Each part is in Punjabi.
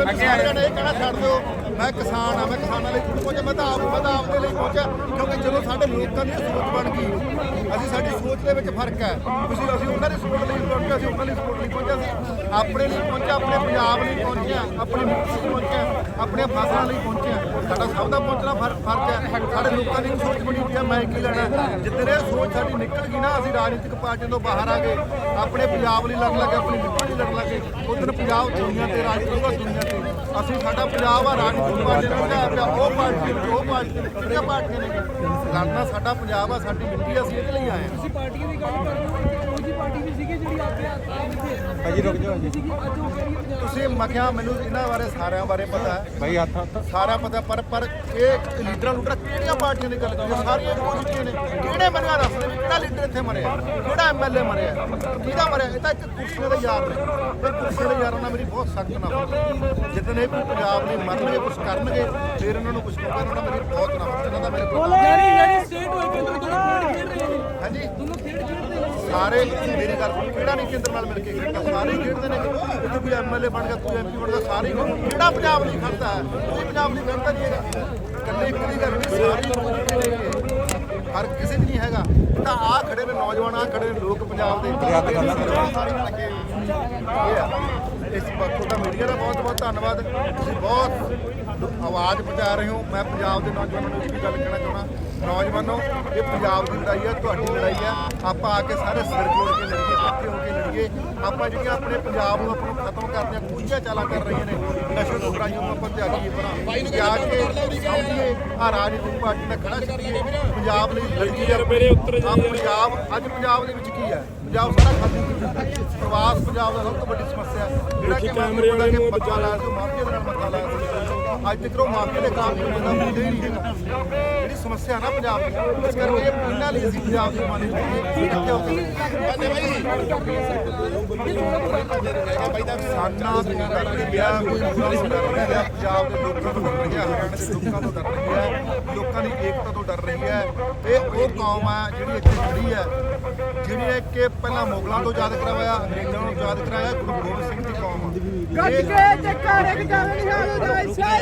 ਸਾਰਿਆਂ ਨੇ। ਇਹ ਕਹਿਣਾ ਛੱਡ ਦਿਓ? ਮੈਂ ਕਿਸਾਨ ਆ, ਮੈਂ ਕਿਸਾਨਾਂ ਲਈ ਖੁਦ ਪਹੁੰਚਿਆ, ਮੈਂ ਤਾਂ ਆਪ, ਮੈਂ ਤਾਂ ਆਪਦੇ ਲਈ ਪਹੁੰਚਿਆ, ਕਿਉਂਕਿ ਜਦੋਂ ਸਾਡੇ ਲੋਕਾਂ ਦੀ ਸੋਚ ਬਣ ਗਈ, ਅਸੀਂ ਸਾਡੀ ਸੋਚ ਦੇ ਵਿੱਚ ਫ਼ਰਕ ਹੈ। ਤੁਸੀਂ ਅਸੀਂ ਉਹਨਾਂ ਦੀ ਸੋਚ ਲਈ ਪਹੁੰਚੇ, ਅਸੀਂ ਉਹਨਾਂ ਦੀ ਸੋਚ ਲਈ ਪਹੁੰਚਿਆ ਸੀ ਆਪਣੇ ਲਈ ਪਹੁੰਚਿਆ, ਆਪਣੇ ਪੰਜਾਬ ਲਈ ਪਹੁੰਚਿਆ, ਆਪਣੇ ਮੁਲਕ ਲਈ ਪਹੁੰਚਿਆ, ਆਪਣੇ ਫਸਲਾਂ ਲਈ ਪਹੁੰਚਿਆ। ਸਾਡਾ ਸਭ ਦਾ ਪਹੁੰਚਣਾ ਫਰ- ਫਰਜ਼ ਹੈ। ਸਾਡੇ ਲੋਕਾਂ ਦੀ ਇੱਕ ਸੋਚ ਬਣੀ ਹੋਈ ਹੈ, ਮੈਂ ਕੀ ਲੈਣਾ ਜਿੱਦਣ ਇਹ ਸੋਚ ਸਾਡੀ ਨਿਕਲ ਗਈ ਨਾ, ਅਸੀਂ ਰਾਜਨੀਤਿਕ ਪਾਰਟੀਆਂ ਤੋਂ ਬਾਹਰ ਆ ਗਏ। ਆਪਣੇ ਪੰਜਾਬ ਲਈ ਲੜਨ ਲੱਗੇ, ਆਪਣੀ ਮਿੱਟੀ ਲਈ ਲੜਨ ਲੱਗੇ। ਉਧਰ ਪੰਜਾਬ ਦੁਨੀਆ ਤੇ ਰਾਜ ਕਰੂਗਾ ਦੁਨੀਆ ਤੇ। ਅਸੀਂ ਸਾਡਾ ਪੰਜਾਬ ਆ, ਰਾਜਨੀਤਿਕ ਪਾਰਟੀਆਂ ਨੂੰ ਲਿਆ ਪਿਆ ਉਹ ਪਾਰਟੀ ਉਹ ਪਾਰਟੀ ਕਿਹੜੀਆਂ ਪਾਰਟੀਆਂ ਨੇ? ਲੜਨਾ ਸਾਡਾ ਪੰਜਾਬ ਆ, ਸਾਡੀ ਮਿੱਟੀ ਅਸੀਂ ਇਹਦੇ ਲਈ ਆਏ ਹਾਂ। ਤੁਸੀਂ ਪਾਰਟੀਆਂ ਦੀ ਗੱਲ ਕਰ ਰਹੇ ਹੋ ਜੀ ਪਾਰਟੀ ਵੀ ਸੀਗੀ ਭਾਜੀ ਰੁਕ ਜਾਓ ਜੀ। ਤੁਸੀਂ ਮਖਿਆ ਮੈਨੂੰ ਇਹਨਾਂ ਬਾਰੇ ਸਾਰਿਆਂ ਬਾਰੇ ਪਤਾ ਹੈ। ਭਾਈ ਹੱਥ ਹੱਥ। ਸਾਰਾ ਪਤਾ ਪਰ ਪਰ ਇਹ ਲੀਡਰਾਂ ਲੂਡਰ ਕਿਹੜੀਆਂ ਪਾਰਟੀਆਂ ਦੀ ਗੱਲ ਕਰਦੇ? ਸਾਰੀਆਂ ਇੱਕੋ ਜਿਹੀਆਂ ਨੇ? ਕਿਹੜੇ ਮੈਨੂੰ ਦੱਸ ਦੇ ਵੀ ਕਿਹੜਾ ਲੀਡਰ ਇੱਥੇ ਮਰਿਆ? ਕਿਹੜਾ ਐਮਐਲਏ ਮਰਿਆ? ਕਿਹਦਾ ਮਰਿਆ? ਇਹ ਤਾਂ ਇੱਕ ਕੁਰਸੀਆਂ ਦੇ ਯਾਰ ਨੇ। ਤੇ ਕੁਰਸੀਆਂ ਦੇ ਯਾਰਾਂ ਨਾਲ ਮੇਰੀ ਬਹੁਤ ਸਖਤ ਜਿੱਦਣ ਇਹ ਕੋਈ ਪੰਜਾਬ ਲਈ ਮਰਨਗੇ ਕੁਝ ਕਰਨਗੇ ਫਿਰ ਇਹਨਾਂ ਨੂੰ ਕੁਝ ਕਹੂਗਾ ਉਹਨਾਂ ਮੇਰੀ ਬਹੁਤ ਨਫ਼ਰਤ ਇਹਨਾਂ ਦਾ ਮੇਰੇ ਕੋਲ ਯਾਰੀ ਯਾਰੀ ਸਟੇਟ ਹੋਏ ਕੇਂਦਰ ਦੋਨੋਂ ਖੇਡ ਰਹੇ ਨੇ। ਹਾਂਜੀ। ਦੋਨੋਂ ਖੇਡ ਖੇਡਦੇ ਨੇ ਸਾਰੇ ਮੇਰੀ ਗੱਲ ਸੁਣੋ, ਕਿਹੜਾ ਨਹੀਂ ਕੇਂਦਰ ਨਾਲ ਮਿਲ ਕੇ ਖੇਡਦਾ? ਸਾਰੇ ਖੇਡਦੇ ਨੇ ਇੱਥੇ ਕੋਈ ਐਮਐਲਏ ਬਣ ਗਿਆ ਕੋਈ ਐਮਪੀ ਬਣ ਗਿਆ ਸਾਰੇ। ਕਿਹੜਾ ਪੰਜਾਬ ਨਹੀਂ ਖੜਦਾ? ਹੈ ਕੋਈ ਪੰਜਾਬ ਨਹੀਂ ਖੜਦਾ ਨਹੀਂ ਹੈਗਾ ਇਕੱਲੇ ਇੱਕ ਦੀ ਗੱਲ ਨਹੀਂ ਸਾਰੇ। ਹਰ ਕਿਸੇ ਦੀ ਨਹੀਂ ਹੈਗਾ। ਤਾਂ ਆ ਖੜੇ ਨੇ ਨੌਜਵਾਨ ਆ ਖੜੇ ਨੇ ਲੋਕ ਪੰਜਾਬ ਦੇ। ਸਾਰੇ ਮਿਲ ਕੇ ਇਹ ਆ। ਇਸ ਵਕਤ ਤੁਹਾਡਾ ਮੀਡੀਆ ਦਾ ਬਹੁਤ ਬਹੁਤ ਧੰਨਵਾਦ। ਤੁਸੀਂ ਬਹੁਤ ਆਵਾਜ਼ ਪਹੁੰਚਾ ਰਹੇ ਹੋ। ਮੈਂ ਪੰਜਾਬ ਦੇ ਨੌਜਵਾਨਾਂ ਨੂੰ ਇੱਕ ਹੀ ਗੱਲ ਕਹਿਣਾ ਚਾਹੁੰਦਾ। ਨੌਜਵਾਨੋ ਇਹ ਪੰਜਾਬ ਦੀ ਲੜਾਈ ਹੈ ਤੁਹਾਡੀ ਲੜਾਈ ਹੈ। ਆਪਾਂ ਆ ਕੇ ਸਾਰੇ ਸਿਰ ਜੋੜ ਕੇ ਲੜੀਏ ਇਕੱਠੇ ਹੋ ਕੇ ਲੜੀਏ। ਆਪਾਂ ਜਿਹੜੀਆਂ ਆਪਣੇ ਪੰਜਾਬ ਨੂੰ ਆਪਾਂ ਨੂੰ ਖਤਮ ਕਰਨ ਦੀਆਂ ਕੁਝੀਆਂ ਚਾਲਾਂ ਕਰ ਰਹੀਆਂ ਨੇ ਨਸ਼ੇ ਤੋਂ ਬੁਰਾਈਆਂ ਨੂੰ ਆਪਾਂ ਤਿਆਗੀਏ ਬਣਾ ਜਾ ਕੇ ਸਮਝੀਏ ਆ ਰਾਜਨੀਤਿਕ ਪਾਰਟੀ ਨਾਲ ਖੜਾ ਕਰੀਏ ਪੰਜਾਬ ਲਈ ਲੜੀਏ। ਮੇਰੇ ਉੱਤਰ ਆ। ਪੰਜਾਬ ਅੱਜ ਪੰਜਾਬ ਦੇ ਵਿੱਚ ਕੀ ਹੈ? ਪੰਜਾਬ ਸਾਰਾ ਖਾਲੀ ਪ੍ਰਵਾਸ ਪੰਜਾਬ ਦਾ ਸਭ ਤੋਂ ਵੱਡੀ ਸਮੱਸਿਆ ਹੈ। ਜਿਹੜਾ ਕਿ ਕੈਮਰੇ ਵਾਲੇ ਨੂੰ ਬੱਚਾ ਲਾਇਆ ਸੀ ਮਾਫੀਆ ਦੇ ਨਾਲ ਮੱਥਾ ਲਾਇਆ ਸੀ। ਅੱਜ ਤੱਕ ਉਹ ਮਾਫੀਆ ਦੇ ਕਾਮ ਨੂੰ ਬੰਦਾ ਮੁੱਦੇ ਹੀ ਨਹੀਂ ਹੈਗਾ। ਜਿਹੜੀ ਸਮੱਸਿਆ ਨਾ ਪੰਜਾਬ ਦੀ ਇਸ ਕਰਕੇ ਇਹ ਇਹਨਾਂ ਲਈ ਅਸੀਂ ਪੰਜਾਬ ਦੀ ਮਾਨੀ ਕਿੱਥੇ ਹੋ ਸਾਨਾ ਤੋਂ ਡਰ ਗਿਆ ਕੋਈ ਬੁਰਾ ਤੋਂ ਡਰ ਰਿਹਾ ਪੰਜਾਬ ਦੇ ਲੋਕਾਂ ਤੋਂ ਡਰ ਰਿਹਾ ਹਰਿਆਣਾ ਦੇ ਲੋਕਾਂ ਤੋਂ ਡਰ ਰਹੀ ਹੈ ਲੋਕਾਂ ਦੀ ਏਕਤਾ ਤੋਂ ਡਰ ਰਹੀ ਹੈ। ਇਹ ਉਹ ਕੌਮ ਆ ਜਿਹੜੀ ਇੱਥੇ ਖੜੀ ਹੈ ਜਿਹੜੀ ਨੇ ਕਿ ਪਹਿਲਾਂ ਮੁਗਲਾਂ ਤੋਂ ਆਜ਼ਾਦ ਕਰਵਾਇਆ ਅੰਗਰੇਜ਼ਾਂ ਨੂੰ ਆਜ਼ਾਦ ਕਰਾਇਆ ਗੁਰੂ ਗੋਬਿੰਦ ਸਿੰਘ ਦੀ ਕੌਮ ਆ। ਗੱਜ ਇਹ ਕੇ ਇੱਕ ਇਸ ਕਰਕੇ ਮੋਦੀ ਗੱਲ ਵੀ ਭਰਾਵਾ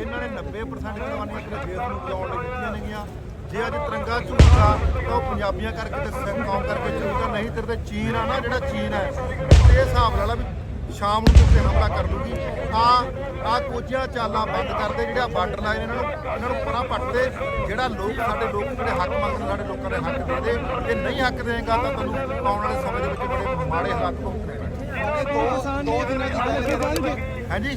ਇਹਨਾਂ ਨੇ 90% ਜਵਾਨੀਆਂ ਆਪਣੇ ਦੇਸ਼ ਨੂੰ ਬਚਾਉਣ ਲਈ ਦਿੱਤੀਆਂ ਨੇਗੀਆਂ ਜੇ ਅੱਜ ਤਿਰੰਗਾ ਝੂਠਾ ਤਾਂ ਉਹ ਪੰਜਾਬੀਆਂ ਕਰਕੇ ਤੇ ਸਿੱਖ ਕੌਮ ਕਰਕੇ ਝੂਠਾ ਨਹੀਂ ਤੇਰੇ ਤੇ ਚੀਨ ਆ ਨਾ ਜਿਹੜਾ ਚੀਨ ਹੈ ਇਹ ਹਿਸਾਬ ਨਾਲ ਵੀ ਸ਼ਾਮ ਨੂੰ ਤੇ ਹਮਲਾ ਕਰ ਲੂਗੀ। ਆ ਆ ਕੋਝੀਆਂ ਚਾਲਾਂ ਬੰਦ ਕਰਦੇ ਜਿਹੜਾ ਬਾਰਡਰ ਲਾਈਨ ਇਹਨਾਂ ਨੂੰ। ਇਹਨਾਂ ਨੂੰ ਪਰਾਂ ਪੱਟਦੇ ਜਿਹੜਾ ਲੋਕ ਸਾਡੇ ਲੋਕ ਜਿਹੜੇ ਹੱਕ ਮੰਗਦੇ ਸਾਡੇ ਲੋਕਾਂ ਦੇ ਹੱਕ ਦੇ ਦੇ। ਜੇ ਨਹੀਂ ਹੱਕ ਦੇਗਾ ਤਾਂ ਤੁਹਾਨੂੰ ਆਉਣ ਵਾਲੇ ਸਮੇਂ ਦੇ ਵਿੱਚ ਬੜੇ ਮਾੜੇ ਹਾਲਾਤ ਭੁਗਤਣੇ ਪੈਣਗੇ ਹਾਂਜੀ?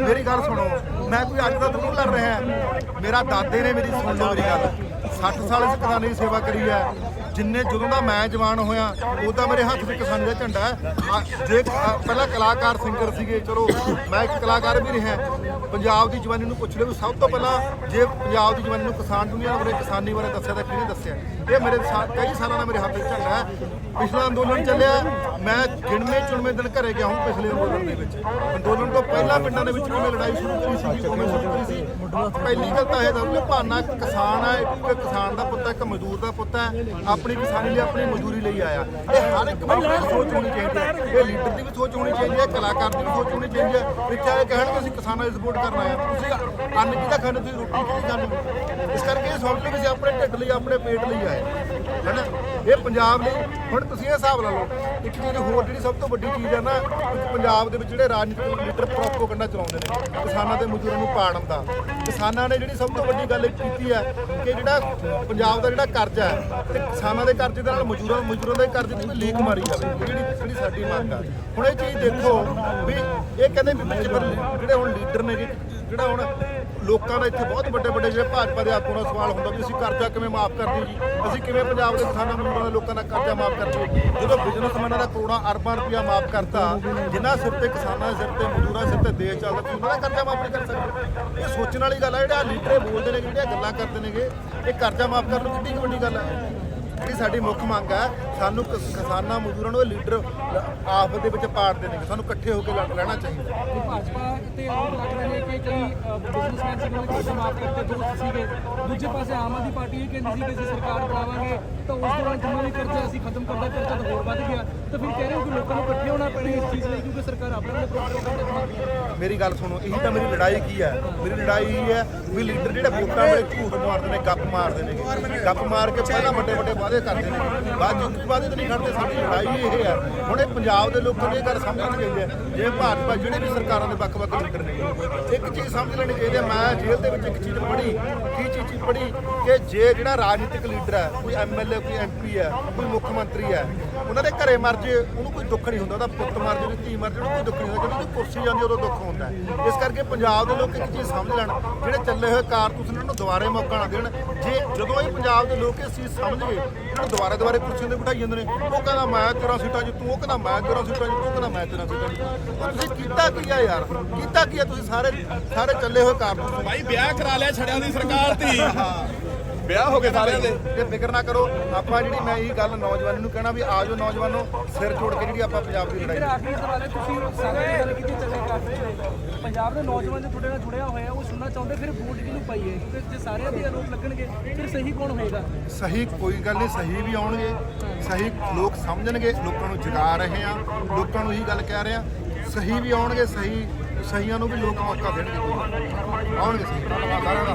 ਮੇਰੀ ਗੱਲ ਸੁਣੋ। ਮੈਂ ਕੋਈ ਅੱਜ ਦਾ ਥੋੜ੍ਹਾ ਲੜ ਰਿਹਾ। ਮੇਰਾ ਦਾਦੇ ਨੇ ਮੇਰੀ ਸੁਣ ਲਓ ਮੇਰੀ ਗੱਲ। 60 ਸਾਲ ਇਸ ਕਿਸਾਨੀ ਸੇਵਾ ਕਰੀ ਹੈ। ਜਿੰਨੇ ਜਦੋਂ ਦਾ ਮੈਂ ਜਵਾਨ ਹੋਇਆ ਉਦੋਂ ਮੇਰੇ ਹੱਥ 'ਚ ਕਿਸਾਨੀ ਦਾ ਝੰਡਾ ਹੈ। ਆ, ਜੇ ਆ, ਪਹਿਲਾਂ ਕਲਾਕਾਰ ਸਿੰਗਰ ਸੀਗੇ ਚਲੋ ਮੈਂ ਇੱਕ ਕਲਾਕਾਰ ਵੀ ਰਿਹਾ। ਪੰਜਾਬ ਦੀ ਜਵਾਨੀ ਨੂੰ ਪੁੱਛ ਲਿਓ ਵੀ ਸਭ ਤੋਂ ਪਹਿਲਾਂ ਜੇ ਪੰਜਾਬ ਦੀ ਜਵਾਨੀ ਨੂੰ ਕਿਸਾਨ ਦੁਨੀਆ ਬਾਰੇ ਕਿਸਾਨੀ ਬਾਰੇ ਦੱਸਿਆ ਤਾਂ ਕਿਹਨੇ ਦੱਸਿਆ? ਇਹ ਮੇਰੇ ਸਾ- ਕਈ ਸਾਲਾਂ ਦਾ ਮੇਰੇ ਹੱਥ 'ਚ ਝੰਡਾ ਹੈ। ਪਿਛਲਾ ਅੰਦੋਲਨ ਚੱਲਿਆ। ਮੈਂ ਗਿਣਵੇਂ ਚੁਣਵੇਂ ਦਿਨ ਘਰੇ ਗਿਆ ਹਾਂ ਪਿਛਲੇ ਅੰਦੋਲਨ ਦੇ ਵਿੱਚ। ਅੰਦੋਲਨ ਤੋਂ ਪਹਿਲਾਂ ਪਿੰਡਾਂ ਦੇ ਵਿੱਚ ਕਿਵੇਂ ਲੜਾਈ ਸ਼ੁਰੂ ਕਰੀ ਸੀ ਕਿਵੇਂ ਸ਼ੁਰੂ ਕਰੀ ਸੀ। ਪਹਿਲੀ ਗੱਲ ਤਾਂ ਇਹ ਦੱਸ ਕਿ ਭਾਨਾ ਕਿਸਾਨ ਹੈ ਇੱਕ ਕਿਸਾਨ ਦਾ ਪੁੱਤ ਹੈ, ਇੱਕ ਮਜ਼ਦੂਰ ਦਾ ਪੁੱਤ ਹੈ। ਆਪਣੀ ਕਿਸਾਨੀ ਲਈ, ਆਪਣੀ ਮਜ਼ਦੂਰੀ ਲਈ ਆਇਆ। ਇਹ ਹਰ ਇੱਕ ਬੰਦੇ ਦੀ ਸੋਚ ਹੋਣੀ ਚਾਹੀਦੀ ਹੈ। ਇਹ ਲੀਡਰ ਦੀ ਵੀ ਸੋਚ ਹੋਣੀ ਚਾਹੀਦੀ ਹੈ, ਕਲਾਕਾਰ ਦੀ ਵੀ ਸੋਚ ਹੋਣੀ ਚਾਹੀਦੀ ਹੈ। ਇੱਥੇ ਆਏ ਕਹਿਣ ਕਿ ਅਸੀਂ ਕਿਸਾਨਾਂ ਦੀ ਸਪੋਰਟ ਕਰਨਾ ਹੈ। ਤੁਸੀਂ ਅੰਨ ਕਿਹਦਾ ਖਾਣੇ, ਤੁਸੀਂ ਰੋਟੀ ਕਿਹਦੀ ਖਾਣੇ ਇਸ ਕਰਕੇ ਇਹ ਸੋਚ ਲਓ ਕਿ ਆਪਣੇ ਢਿੱਡ ਲਈ, ਆਪਣੇ ਪੇਟ ਲਈ ਆਏ ਹੈਨਾ ਇਹ ਪੰਜਾਬ ਲਈ ਹੁਣ ਤੁਸੀਂ ਇਹ ਹਿਸਾਬ ਲਾ ਲਓ, ਇੱਕ ਚੀਜ਼ ਹੋਰ ਜਿਹੜੀ ਸਭ ਤੋਂ ਵੱਡੀ ਚੀਜ਼ ਹੈ ਨਾ ਪੰਜਾਬ ਦੇ ਵਿੱਚ ਜਿਹੜੇ ਰਾਜਨੀਤਿਕ ਲੀਡਰ ਪ੍ਰੋਪੋਗੰਡਾ ਚਲਾਉਂਦੇ ਨੇ, ਕਿਸਾਨਾਂ ਦੇ ਮਜ਼ਦੂਰਾਂ ਨੂੰ ਪਾੜਨ ਦਾ। ਕਿਸਾਨਾਂ ਨੇ ਜਿਹੜੀ ਸਭ ਤੋਂ ਵੱਡੀ ਗੱਲ ਇਹ ਕੀਤੀ ਹੈ ਕਿ ਜਿਹੜਾ ਪੰਜਾਬ ਦਾ ਜਿਹੜਾ ਕਰਜ਼ਾ ਹੈ, ਤੇ ਕਿਸਾਨਾਂ ਦੇ ਕਰਜ਼ੇ ਦੇ ਨਾਲ ਮਜ਼ਦੂਰਾਂ ਮਜ਼ਦੂਰਾਂ ਦੇ ਕਰਜ਼ੇ ਦੀ ਵੀ ਲੀਕ ਮਾਰੀ ਜਾਵੇ, ਜਿਹੜੀ ਜਿਹੜੀ ਸਾਡੀ ਮੰਗ ਆ। ਹੁਣ ਇਹ ਚੀਜ਼ ਦੇਖੋ ਵੀ ਇਹ ਕਹਿੰਦੇ ਵੀ ਜਿਹੜੇ ਹੁਣ ਲੀਡਰ ਨੇ, ਜਿਹੜਾ ਹੁਣ ਲੋਕਾਂ ਦਾ ਇੱਥੇ ਬਹੁਤ ਵੱਡੇ ਵੱਡੇ ਜਿਹੜੇ ਭਾਜਪਾ ਦੇ ਆਗੂ ਨਾਲ ਸਵਾਲ ਹੁੰਦਾ ਵੀ ਅਸੀਂ ਕਰਜ਼ਾ ਕਿਵੇਂ ਮਾਫ ਕਰਦੇ ਜੀ? ਅਸੀਂ ਕਿਵੇਂ ਪੰਜਾਬ ਦੇ ਕਿਸਾਨਾਂ ਮਜ਼ਦੂਰਾਂ ਦੇ ਲੋਕਾਂ ਦਾ ਕਰਜ਼ਾ ਮਾਫ ਕਰ ਕਰਦੇ ਜਦੋਂ ਬਿਜ਼ਨਸਮੈਨਾਂ ਦਾ ਕਰੋੜਾਂ, ਅਰਬਾਂ ਰੁਪਇਆ ਮਾਫ ਕਰਤਾ, ਜਿਨ੍ਹਾਂ ਸਿਰ ਤੇ ਕਿਸਾਨਾਂ ਦੇ ਸਿਰ ਤੇ, ਮਜ਼ਦੂਰਾਂ ਸਿਰ ਤੇ ਦੇਸ਼ ਚੱਲਦਾ, ਤੁਸੀਂ ਉਹਨਾਂ ਦਾ ਕਰਜ਼ਾ ਮਾਫ ਨਹੀਂ ਕਰ ਸਕਦੇ। ਇਹ ਸੋਚਣ ਵਾਲੀ ਗੱਲ ਹੈ ਜਿਹੜਾ ਲੀਡਰ ਬੋਲਦੇ ਨੇ ਜਿਹੜੀਆਂ ਗੱਲਾਂ ਕਰਦੇ ਨੇਗੇ, ਇਹ ਕਰਜ਼ਾ ਮਾਫ ਕਰਨ ਨੂੰ ਕਿੰਨੀ ਕੁ ਵੱਡੀ ਗੱਲ ਹੈ ਜਿਹੜੀ ਸਾਡੀ ਮੁੱਖ ਮੰਗ ਹੈ ਸਾਨੂੰ ਕਿਸਾਨਾਂ, ਮਜ਼ਦੂਰਾਂ ਨੂੰ ਇਹ ਲੀਡਰ ਆਪ ਦੇ ਵਿੱਚ ਪਾੜਦੇ ਨੇ ਸਾਨੂੰ ਇਕੱਠੇ ਹੋ ਕੇ ਲੜ ਰਹਿਣਾ ਚਾਹੀਦਾ। ਭਾਜਪਾ ਤੇ ਆਰੋਪ ਲੱਗ ਰਹੇ ਨੇ ਕਿ ਕਈ ਬਿਜ਼ਨਸਮੈਨ ਸੀ ਉਹਨਾਂ ਦੇ ਕਰਤੇ ਦੋਸਤ ਸੀਗੇ। ਦੂਜੇ ਪਾਸੇ ਆਮ ਆਦਮੀ ਪਾਰਟੀ ਇਹ ਕਹਿੰਦੀ ਸੀ ਕਿ ਅਸੀਂ ਸਰਕਾਰ ਬਣਾਵਾਂਗੇ, ਤਾਂ ਉਸ ਦੌਰਾਨ ਜਿੰਨਾ ਵੀ ਕਰਜ਼ਾ ਅਸੀਂ ਖਤਮ ਕਰਦਾ, ਕਰਜ਼ਾ ਤਾਂ ਹੋਰ ਵੱਧ ਗਿਆ। ਤਾਂ ਫਿਰ ਕਹਿ ਰਹੇ ਹੋ ਕਿ ਲੋਕਾਂ ਨੂੰ ਇਕੱਠੇ ਹੋਣਾ ਪੈਣਾ ਇਸ ਚੀਜ਼ ਲਈ, ਕਿਉਂਕਿ ਸਰਕਾਰ ਆਪਣੇ ਆਪਣੇ ਪ੍ਰੋਗਰਾਮ ਕਰਦੀ ਮੇਰੀ ਗੱਲ ਸੁਣੋ, ਇਹੀ ਤਾਂ ਮੇਰੀ ਲੜਾਈ ਕੀ ਹੈ? ਮੇਰੀ ਲੜਾਈ ਇਹ ਹੈ ਵੀ ਲੀਡਰ ਜਿਹੜੇ ਵੋਟਾਂ ਵੇਲੇ ਝੂਠ ਮਾਰਦੇ ਨੇ, ਗੱਪ ਮਾਰਦੇ ਨੇ। ਗੱਪ ਮਾਰ ਕੇ ਪਹਿਲਾਂ ਵੱਡੇ ਵੱਡੇ ਵਾਅਦੇ ਕਰਦੇ ਨੇ। ਬਾਅਦ ਚ ਵਾਅਦੇ ਤੇ ਨਹੀਂ ਖੜਦੇ ਸਾਡੀ ਲੜਾਈ ਇਹ ਹੈ। ਹੁਣ ਇਹ ਪੰਜਾਬ ਦੇ ਲੋਕਾਂ ਨੂੰ ਇਹ ਗੱਲ ਸਮਝਣੀ ਚਾਹੀਦੀ ਹੈ। ਜੇ ਭਾਜਪਾ, ਜਿਹੜੇ ਵੀ ਸਰਕਾਰਾਂ ਦੇ ਵੱਖ-ਵੱਖ ਇੱਕ ਚੀਜ਼ ਸਮਝ ਲੈਣੀ ਚਾਹੀਦੀ ਹੈ, ਮੈਂ ਜੇਲ੍ਹ ਦੇ ਵਿੱਚ ਇੱਕ ਚੀਜ਼ ਪੜ੍ਹੀ, ਕੀ ਚੀਜ਼ ਪੜ੍ਹੀ ਕਿ ਜੇ ਜਿਹੜਾ ਰਾਜਨੀਤਿਕ ਲੀਡਰ ਹੈ, ਕੋਈ ਐਮਐਲਏ ਕੋਈ ਐਮਪੀ ਹੈ, ਕੋਈ ਮੁੱਖ ਮੰਤਰੀ ਹੈ, ਉਹਨਾਂ ਦੇ ਘਰੇ ਮਰ ਜੇ, ਉਹਨੂੰ ਕੋਈ ਦੁੱਖ ਨਹੀਂ ਹੁੰਦਾ, ਉਹਦਾ ਪੁੱਤ ਮਰ ਜੇ, ਉਹਦੀ ਧੀ ਮਰ ਜੇ, ਉਹਨੂੰ ਕੋਈ ਦੁੱਖ ਨਹੀਂ ਹੁੰਦਾ ਜਦੋਂ ਕੁਰਸੀ ਜਾਂਦੀ ਉਦੋਂ ਦੁੱਖ ਹੁੰਦਾ ਇਸ ਕਰਕੇ ਪੰਜਾਬ ਦੇ ਲੋਕ ਇੱਕ ਚੀਜ਼ ਸਮਝ ਲੈਣ, ਜਿਹੜੇ ਚੱਲੇ ਹੋਏ ਕਾਰਤੂਸ ਨੇ, ਉਹਨਾਂ ਨੂੰ ਦੁਬਾਰੇ ਮੌਕਾ ਨਾ ਦੇਣ। ਜੇ ਜਦੋਂ ਇਹ ਪੰਜਾਬ ਦੇ ਲੋਕ ਇਸ ਚੀਜ਼ ਸਮਝ ਗਏ, ਇਹਨਾਂ ਨੂੰ ਦੁਬਾਰੇ ਦੁਬਾਰੇ ਕੁਰਸੀਆਂ ਤੇ ਬਿਠਾਈ ਜਾਂਦੇ ਨੇ, ਉਹ ਕਹਿੰਦਾ ਮੈਂ 13 ਸੀਟਾਂ ਜਿੱਤੂ, ਉਹ ਕਹਿੰਦਾ ਮੈਂ 13 ਸੀਟਾਂ ਜਿੱਤੂ, ਉਹ ਕਹਿੰਦਾ ਮੈਂ 13 ਸੀਟਾਂ ਜਿੱਤੂ। ਤੁਸੀਂ ਕੀਤਾ ਕੀ ਆ ਯਾਰ? ਕੀਤਾ ਕੀ ਆ ਤੁਸੀਂ ਸਾਰੇ ਸਾਰੇ ਚੱਲੇ ਹੋਏ ਕਾਰਤੂਸ ਭਾਈ ਵਿਆਹ ਕਰਾ ਲਿਆ ਛੜਿਆਂ ਦੀ ਸਰਕਾਰ ਧੀ। ਵਿਆਹ ਹੋ ਗਏ ਸਾਰਿਆਂ ਦੇ। ਤੇ ਫਿਕਰ ਨਾ ਕਰੋ ਆਪਾਂ ਜਿਹੜੀ ਮੈਂ ਇਹ ਗੱਲ ਨੌਜਵਾਨਾਂ ਨੂੰ ਕਹਿਣਾ ਵੀ ਆਜੋ ਨੌਜਵਾਨੋ ਸਿਰ ਜੋੜ ਕੇ ਜਿਹੜੀ ਆਪਾਂ ਪੰਜਾਬ ਦੀ ਲੜਾਈ ਆਖਰੀ ਸਵਾਲ ਹੈ ਤੁਸੀਂ ਸਾਰਿਆਂ ਦੀ ਗੱਲ ਕੀਤੀ ਚੱਲੇ ਕਰਦੇ ਪੰਜਾਬ ਦੇ ਨੌਜਵਾਨ ਜੋ ਤੁਹਾਡੇ ਨਾਲ ਜੁੜਿਆ ਹੋਇਆ ਉਹ ਸੁਣਨਾ ਚਾਹੁੰਦੇ ਫਿਰ ਵੋਟ ਕਿਹਨੂੰ ਪਾਈਏ? ਕਿਉਂਕਿ ਜੇ ਸਾਰਿਆਂ ਦੇ ਆਰੋਪ ਲੱਗਣਗੇ ਫਿਰ ਸਹੀ ਕੌਣ ਹੋਏਗਾ? ਸਹੀ ਕੋਈ ਗੱਲ ਨਹੀਂ ਸਹੀ ਵੀ ਆਉਣਗੇ। ਸਹੀ ਲੋਕ ਸਮਝਣਗੇ ਲੋਕਾਂ ਨੂੰ ਜਗਾ ਰਹੇ ਆ ਲੋਕਾਂ ਨੂੰ ਇਹੀ ਗੱਲ ਕਹਿ ਰਹੇ ਆ ਸਹੀ ਵੀ ਆਉਣਗੇ ਸਹੀ ਸਹੀਆਂ ਨੂੰ ਵੀ ਲੋਕ ਮੌਕਾ ਦੇਣਗੇ ਕੋਈ ਆਉਣਗੇ ਸਹੀ। ਸਾਰਿਆਂ ਦਾ